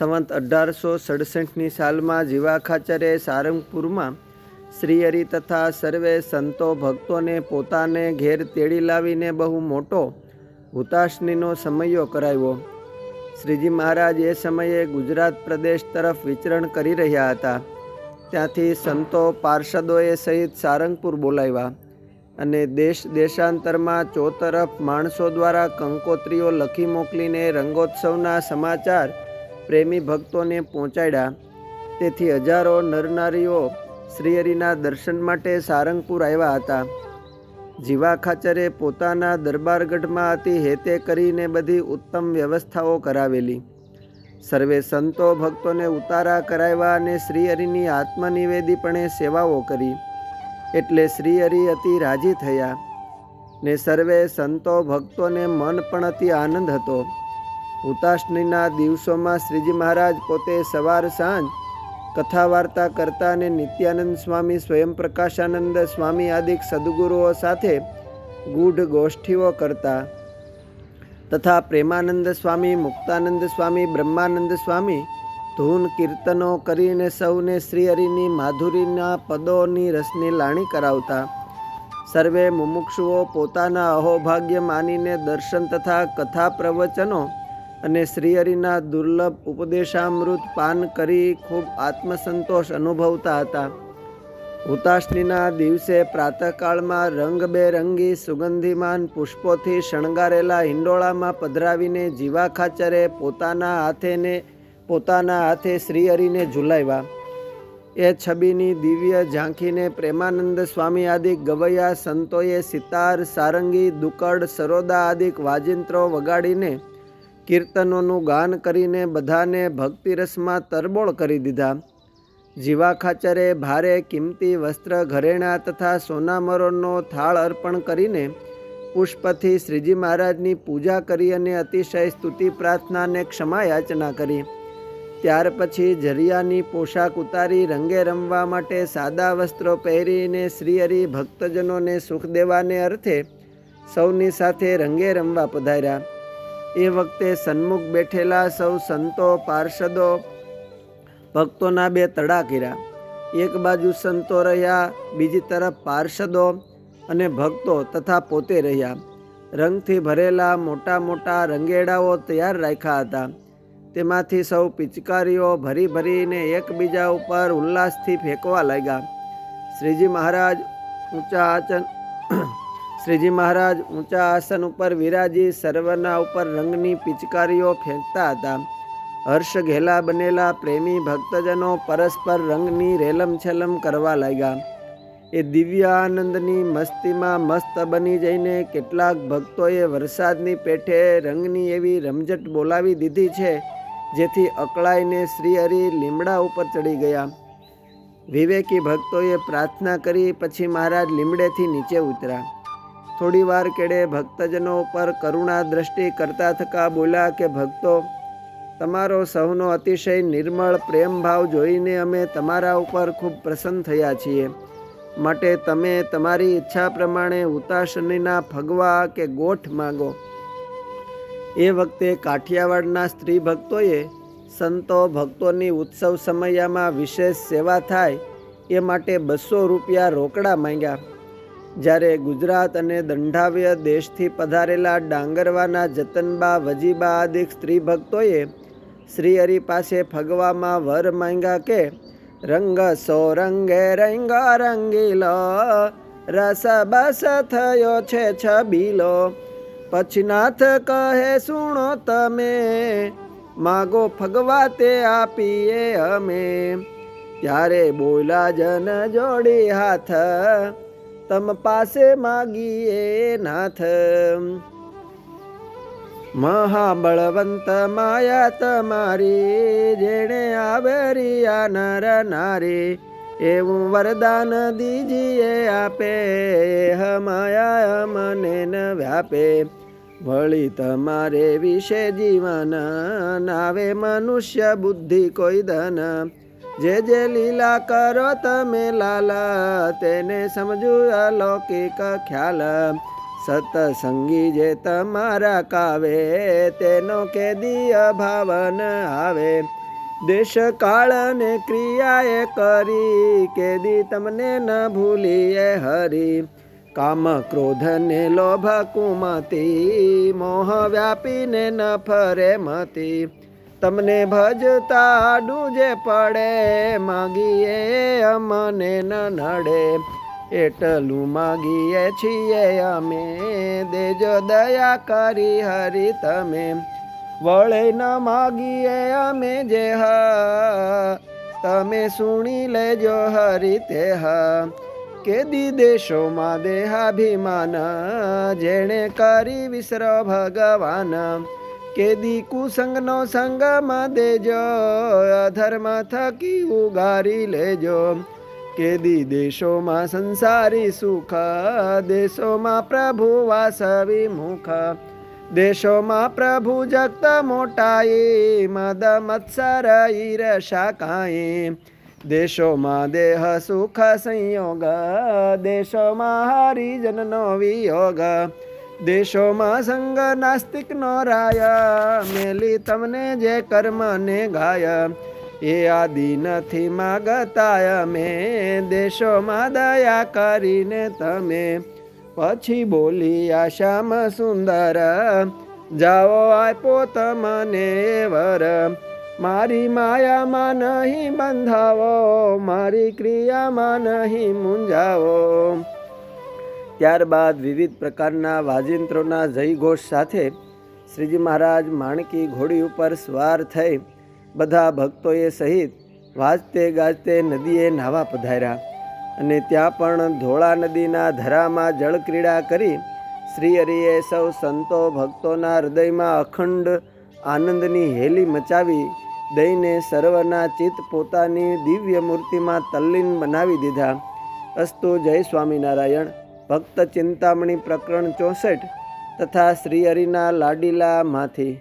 સંવંત અઢારસો સડસઠની સાલમાં જીવા ખાચરે સારંગપુરમાં શ્રીહરિ તથા સર્વે સંતો ભક્તોને પોતાને ઘેર તેડી લાવીને બહુ મોટો હુતાશનીનો સમયો કરાવ્યો. શ્રીજી મહારાજ એ સમયે ગુજરાત પ્રદેશ તરફ વિચરણ કરી રહ્યા હતા. ત્યાંથી સંતો પાર્ષદોએ સહિત સારંગપુર બોલાવ્યા અને દેશ દેશાંતરમાં ચોતરફ માણસો દ્વારા કંકોત્રીઓ લખી મોકલીને રંગોત્સવના સમાચાર પ્રેમી ભક્તોને પહોંચાડ્યા. તેથી હજારો નરનારીઓ શ્રીહરિના દર્શન માટે સારંગપુર આવ્યા હતા. જીવા ખાચરે પોતાના દરબારગઢમાં હતી હેતે કરીને બધી ઉત્તમ વ્યવસ્થાઓ કરાવેલી. સર્વે સંતો ભક્તોને ઉતારા કરાવ્યા અને શ્રીહરિની આત્મનિવેદીપણે સેવાઓ કરી. એટલે શ્રીહરિ અતિ રાજી થયા. ને સર્વે સંતો ભક્તોને મન પણ અતિ આનંદ હતો. હુતાશનીના દિવસોમાં શ્રીજી મહારાજ પોતે સવાર સાંજ કથા વાર્તા કરતા અને નિત્યાનંદ સ્વામી, સ્વયં પ્રકાશાનંદ સ્વામી આદિક સદગુરુઓ સાથે ગૂઢ ગોષ્ઠીઓ કરતા તથા પ્રેમાનંદ સ્વામી, મુક્તાનંદ સ્વામી, બ્રહ્માનંદ સ્વામી ધૂન કીર્તનો કરીને સૌને શ્રીહરિની માધુરીના પદોની રસની લાણી કરાવતા. સર્વે મુમુક્ષુઓ પોતાના અહોભાગ્ય માનીને દર્શન તથા કથા પ્રવચનો અને શ્રીહરિના દુર્લભ ઉપદેશામૃત પાન કરી ખૂબ આત્મસંતોષ અનુભવતા હતા. હુતાશનીના દિવસે પ્રાતઃકાળમાં રંગબેરંગી સુગંધિમાન પુષ્પોથી શણગારેલા હિંડોળામાં પધરાવીને જીવા ખાચરે પોતાના હાથેને, પોતાના હાથે શ્રીહરિને ઝુલાવ્યા. એ છબીની દિવ્ય ઝાંખીને પ્રેમાનંદ સ્વામી આદિ ગવૈયા સંતોએ સિતાર, સારંગી, દુકડ, સરોદા આદિક વાજિંત્રો વગાડીને કીર્તનોનું ગાન કરીને બધાને ભક્તિરસમાં તરબોળ કરી દીધા. જીવા ખાચરે ભારે કિંમતી વસ્ત્ર ઘરેણા તથા સોનામરોનો થાળ અર્પણ કરીને પુષ્પથી શ્રીજી મહારાજની પૂજા કરી અને અતિશય સ્તુતિ પ્રાર્થનાને ક્ષમા યાચના કરી. ત્યાર પછી જરિયાની પોશાક ઉતારી રંગે રમવા માટે સાદા વસ્ત્રો પહેરીને શ્રીહરિ ભક્તજનોને સુખ દેવાને અર્થે સૌની સાથે રંગે રમવા પધાર્યા. એ વખતે સન્મુખ બેઠેલા સૌ સંતો, પાર્ષદો, ભક્તોના બે તડા કર્યા. એક બાજુ સંતો રહ્યા, બીજી તરફ પાર્ષદો અને ભક્તો તથા પોતે રહ્યા. રંગથી ભરેલા મોટા મોટા રંગેડાઓ તૈયાર રાખ્યા હતા. તેમાંથી સૌ પિચકારીઓ ભરી ભરીને એકબીજા ઉપર ઉલ્લાસથી ફેંકવા લાગ્યા. શ્રીજી મહારાજ ઊંચા આચન શ્રીજી મહારાજ ઊંચા આસન ઉપર વિરાજી સર્વના ઉપર રંગની પિચકારીઓ ફેંકતા હતા. હર્ષ ઘેલા બનેલા પ્રેમી ભક્તજનો પરસ્પર રંગની રેલમછેલમ કરવા લાગ્યા. એ દિવ્ય આનંદની મસ્તીમાં મસ્ત બની જઈને કેટલાક ભક્તોએ વરસાદની પેઠે રંગની એવી રમઝટ બોલાવી દીધી છે, જેથી અકળાઈને શ્રીહરિ લીમડા ઉપર ચડી ગયા. વિવેકી ભક્તોએ પ્રાર્થના કરી પછી મહારાજ લીમડેથી નીચે ઉતર્યા. થોડી વાર કેડે ભક્તજનો ઉપર કરુણા દ્રષ્ટિ કરતા થકા બોલ્યા કે, ભક્તો, તમારો સૌનો અતિશય નિર્મળ પ્રેમભાવ જોઈને અમે તમારા ઉપર ખૂબ પ્રસન્ન થયા છીએ. માટે તમે તમારી ઈચ્છા પ્રમાણે ઉતાશનીના ફગવા કે ગોઠ માગો. એ વખતે કાઠિયાવાડના સ્ત્રી ભક્તોએ સંતો ભક્તોની ઉત્સવ સમયમાં વિશેષ સેવા થાય એ માટે બસો રૂપિયા રોકડા માંગ્યા. જ્યારે ગુજરાત અને દંડાવ્ય દેશથી પધારેલા ડાંગરવાના જતનબા, વજીબા આદિક સ્ત્રી ભક્તોએ શ્રીહરિ પાસે ફગવામાં વર માંગ્યા કે, રંગ સો રંગે રંગ રંગીલો રસ બસ થયો છે છબીલો. પછનાથ કહે, સુણો તમે, માગો ફગવા તે આપીએ અમે. ત્યારે બોલા જન જોડી હાથ તમ પાસે માગીએ નાથ. મહાબળવંત માયા તમારી, જેણે આવરિયા નર નારી, એવું વરદાન દીજીએ આપે. હમાયા મને ન વ્યાપે. વળી તમારે વિશે જીવન, નાવે મનુષ્ય બુદ્ધિ કોઈ ધન. જે જે લીલા કરો તમે લાલા, તેને સમજુ અલૌકિક ખ્યાલ. સતસંગી જે તમારા કાવે, તેનો કેદી અભાવન આવે. દેશ કાળ ને ક્રિયાએ કરી, કેદી તમને ન ભૂલીએ હરી. કામ ક્રોધ ને લોભ કુમતી, મોહ વ્યાપીને ન ફરે મતી. તમને ભજતા ડૂજે પડે, માગીએ અમને ન નડે. એટલું માગીએ છીએ અમે, દેજો દયા કરી હરી તમે. વળે ન માગીએ અમે જે હા, તમે સુણી લેજો હરી તે હા. કેદી દેશોમાં દેહાભિમાન, જેણે કરી વિસરો ભગવાન. કેદી કુસંગનો સંગમાં દેજો, અધર્મ થકી ઉગારી લેજો. કેદી દેશોમાં સંસારી સુખ, દેશોમાં પ્રભુ વાસવી મુખ. દેશોમાં પ્રભુ જગત મોટાઈ મદ મત્સર ઈર્ષા કાંઈ દેશોમાં દેહ સુખ સંયોગ, દેશોમાં હરિજનનો વિયોગ. દેશોમાં સંગ નાસ્તિક નો રાય. મેલી તમને જે કર્મને ગાય. એ આદિ નથી માગતાય. મે દેશોમાં દયા કરીને તમે. પછી બોલી આશામ સુંદર. જાઓ આપો તમને વર. મારી માયામાં નહીં બંધાવો. મારી ક્રિયામાં નહીં મૂંઝાવો. ત્યારબાદ વિવિધ પ્રકારના વાજિંત્રોના જયઘોષ સાથે શ્રીજી મહારાજ માણકી ઘોડી ઉપર સવાર થઈ બધા ભક્તોએ સહિત વાજતે ગાજતે નદીએ નાહવા પધાર્યા. અને ત્યાં પણ ધોળા નદીના ધરામાં જળક્રીડા કરી શ્રી હરિએ સૌ સંતો ભક્તોના હૃદયમાં અખંડ આનંદની હેલી મચાવી દઈને સર્વના ચિત્ત પોતાની દિવ્ય મૂર્તિમાં તલ્લીન બનાવી દીધા. અસ્તુ જય સ્વામિનારાયણ. ભક્ત ચિંતામણી પ્રકરણ ચોસઠ તથા શ્રી હરિના લાડીલામાંથી.